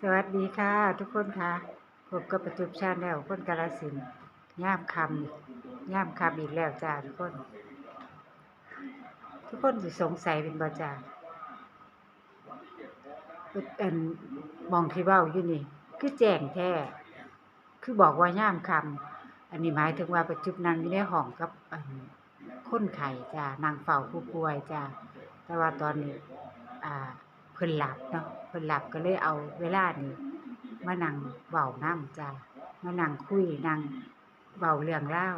สวัสดีค่ะ ทุกคนค่ะพบกับประจุบชาแนลคนกาลสินย่ามคำย่ามคำอีกแล้วจ้าทุกคน ทุกคนสิสงสัยเป็นบ่จ้าอันมองที่เว้าอยู่นี่ คือแจ้งแท้ คือบอกว่าย่ามคำอันนี้หมายถึงว่าประจุบนั่งอยู่ในห้องกับอันคนไข้จ้านางเฝ้าผู้ป่วยจ้าแต่ว่าตอนนี้ อ่า เพิ่นหลับเนาะเพิ่นหลับก็เลยเอาเวลานี้มานั่งเว้านำจ้ามานั่งคุยนั่งเว้าเรื่องรา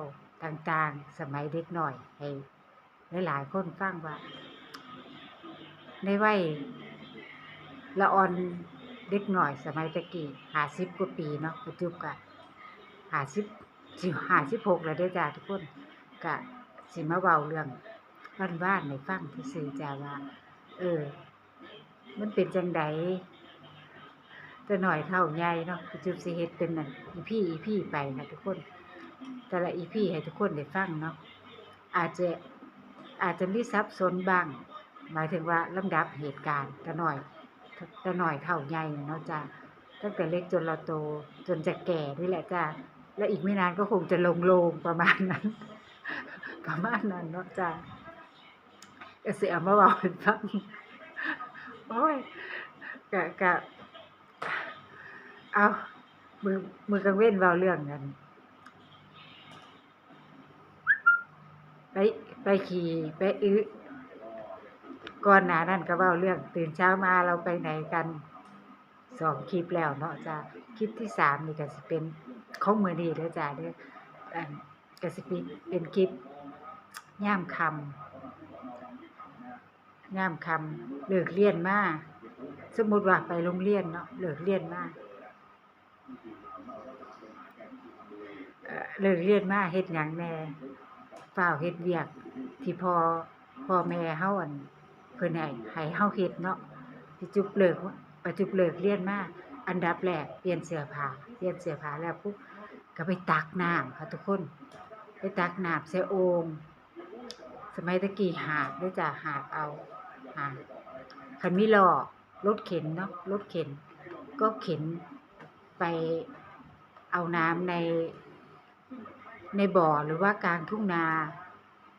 ต่างๆ สมัยเด็กหน้อยให้หลายๆคนฟังว่า ในวัยละอ่อนเด็กหน้อยสมัยตะกี้50กว่าปีเนาะปัจจุบันก็50สิ56แล้วเด้จ้าทุกคนก็สิมาเว้าเรื่องบ้านๆให้ฟังซื่อจ้าว่า เออ มันเป็นจังใดแต่หน่อยเท่าใหญ่เนาะจจุบสิเฮ็ดเป็นนั่นอีพี่อีพี่ไปนะทุกคน แต่ละอีพี่ให้ทุกคนได้ฟังเนาะอาจจะอาจจะมีซับซ้อนบ้าง หมายถึงว่าลำดับเหตุการณ์แต่หน่อยแต่หน่อยเท่าใหญ่เนาะจ้าตั้งแต่เล็กจนเราโตจนจะแก่นี่แหละจ้าและอีกไม่นานก็คงจะลงโลงประมาณนั้น ประมาณนั้นเนาะจ้าก็สิเอามาเว้าให้ฟัง โอ้ยกะกะเอามือมือกลางเว้นเว้าเรื่องกันไปไปขี่ไปอึก่อนหน้านั้นก็เว้าเรื่องตื่นเช้ามาเราไปไหนกันสองคลิปแล้วเนาะจ้าคลิปที่สามนี่ก็สิเป็นของมือนี้เด้อจ้าเด้ออันก็สิเป็นคลิปย่ามคำ ย่ามคำเลิกเรียนมาสมมุติว่าไปโรงเรียนเนาะเลิกเรียนมาเออเลิกเรียนมาเฮ็ดหยังแหน่ฟ้าเฮ็ดเวียก ที่พ่อพ่อแม่เฮาอันเพิ่นให้ให้เฮาเฮ็ดเนาะสิจุบเลิกปัจจุบเลิกเรียนมาอันดับแรกเปลี่ยนเสื้อผ้าเปลี่ยนเสื้อผ้าแล้วปุ๊บก็ไปตักน้ำค่ะทุกคน ไปตักน้ำใส่โอ่งสมัยตะกี้หาบด้อจ้ะหาบเอา หาคันมีล้อรถเข็นเนาะรถเข็น ก็เข็นไปเอาน้ำใน ในบ่อหรือว่ากลางทุ่งนา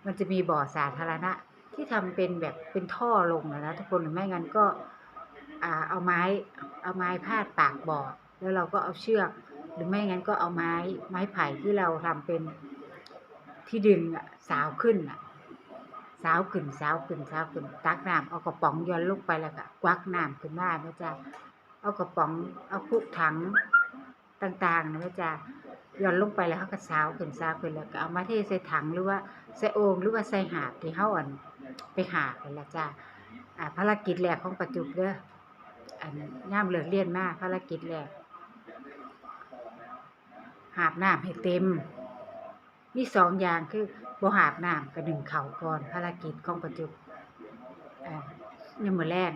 มันจะมีบ่อสาธารณะ ที่ทำเป็นแบบเป็นท่อลงนะนะทุกคนหรือไม่งั้นก็เอาไม้เอาไม้พาดปากบ่อแล้วเราก็เอาเชือก หรือไม่งั้นก็เอาไม้ไม้ไผ่ที่เราทำเป็นที่ดึงสาวขึ้นอะ สาวขึ้นสาวขึ้นสาวขึ้นตักน้ำเอากระป๋องย้อนลงไปแล้วก็กวักน้ำขึ้นมานะจ๊ะเอากระป๋องเอาคุกถังต่างๆนะจ๊ะย้อนลงไปแล้วเขาก็สาวขึ้นสาวขึ้นแล้วก็เอามาเทใส่ถังหรือว่าใส่โอ่งหรือว่าใส่หาบที่เฮาอันไปหาบนั่นล่ะจ้ะอ่าภารกิจแรกของประจุบเด้ออันยามเลิกเรียนมากภารกิจแรกหาบน้ำให้เต็ม มีสองอย่างคือบ่หาบน้ำกับหนึ่งเข่าก่อนภารกิจของปัจจุบอ่ายามมื้อแรง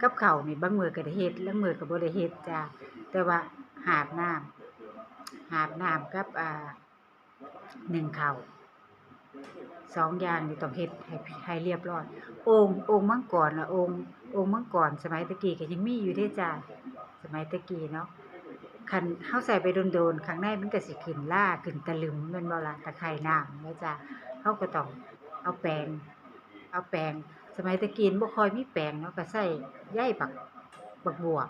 กับเข้านี่บางมือก็ได้เฮ็ดลางมื้อก็บ่ได้เฮ็ดจ้าแต่ว่าหาบน้ำหาบน้ำกับอ่าหนึ่งเข้าสองอย่างนี่ต้องเฮ็ดให้ให้เรียบร้อยอ่งโอ่งมังกรน่ะอ่งโอ่งมังกรสมัยตะกี้ก็ยังมีอยู่เด้จ้าสมัยตะกี้เนาะ คันเฮาใส่ไปโดนๆข้างในมันก็สิขึ้นล่าขึ้นตะลึมม่นบ่ละตะไคร่น้ำแม่จ้ะเฮาก็ต้องเอาแปรงเอาแปรงสมัยตะกี้บ่คอยมีแปรงเนาะก็ใช้ใยบักบักบวบ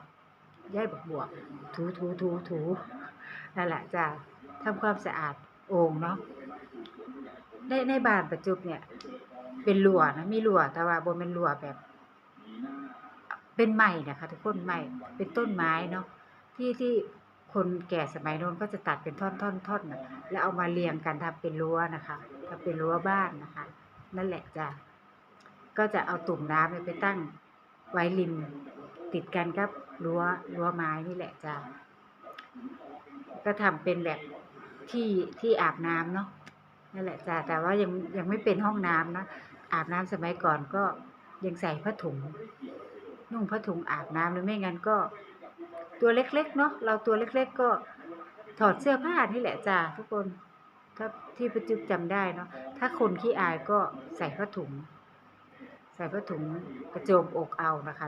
ใยบักบวบถูๆๆๆนั่นแหละจ้ะทำความสะอาดโอ่งเนาะในในบ้านปัจจุบเนี่ย เป็นรั้วนะมีรั้วแต่ว่าบ่แม่นรั้วแบบ เป็นไม้นะคะทุกคนไม้เป็นต้นไม้เนาะที่ที่ คนแก่สมัยโน้นก็จะตัดเป็นท่อนท่อนะแล้วเอามาเรียงกันทำเป็นรั้วนะคะทำเป็นรั้วบ้านนะคะ นั่นแหละจ้ะก็จะเอาตุ่มน้ำไปตั้งไว้ริม ติดกันกับรั้วรั้วไม้นี่แหละจ้ะก็ทำเป็นแบบที่ที่อาบน้ำเนาะนั่นแหละจ้ะแต่ว่ายังยังไม่เป็นห้องน้ำนะอาบน้ำสมัยก่อนก็ยังใส่ผ้าถุง นุ่งผ้าถุงอาบน้ำหรือไม่งั้นก็ ตัวเล็กๆเนาะเราตัวเล็ก ๆ ก็ถอดเสื้อผ้านี่แหละจ้าทุกคนถ้าที่ประจุบจำได้เนาะถ้าคนขี้อายก็ใส่ผ้าถุง ใส่ผ้าถุงกระโจมอกเอานะคะ